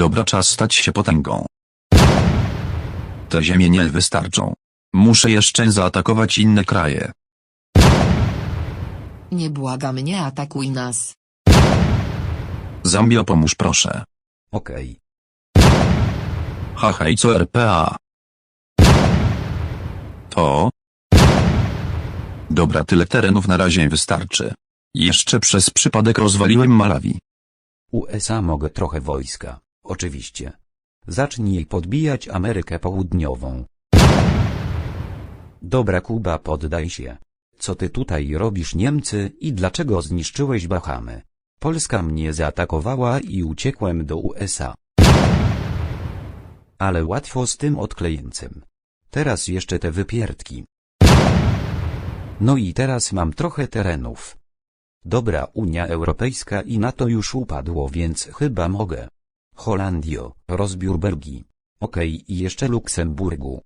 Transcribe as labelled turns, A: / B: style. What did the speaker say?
A: Dobra czas stać się potęgą. Te ziemie nie wystarczą. Muszę jeszcze zaatakować inne kraje.
B: Nie błagam nie atakuj nas.
A: Zambio pomóż proszę.
C: Okej.
A: Haha i co RPA? To? Dobra tyle terenów na razie wystarczy. Jeszcze przez przypadek rozwaliłem Malawi.
C: USA mogę trochę wojska, oczywiście. Zacznij podbijać Amerykę Południową. Dobra Kuba poddaj się. Co ty tutaj robisz Niemcy i dlaczego zniszczyłeś Bahamy? Polska mnie zaatakowała i uciekłem do USA. Ale łatwo z tym odklejeńcem. Teraz jeszcze te wypierdki. No i teraz mam trochę terenów. Dobra Unia Europejska i NATO już upadło więc chyba mogę. Holandio, rozbiór Belgii. Okej i jeszcze Luksemburgu.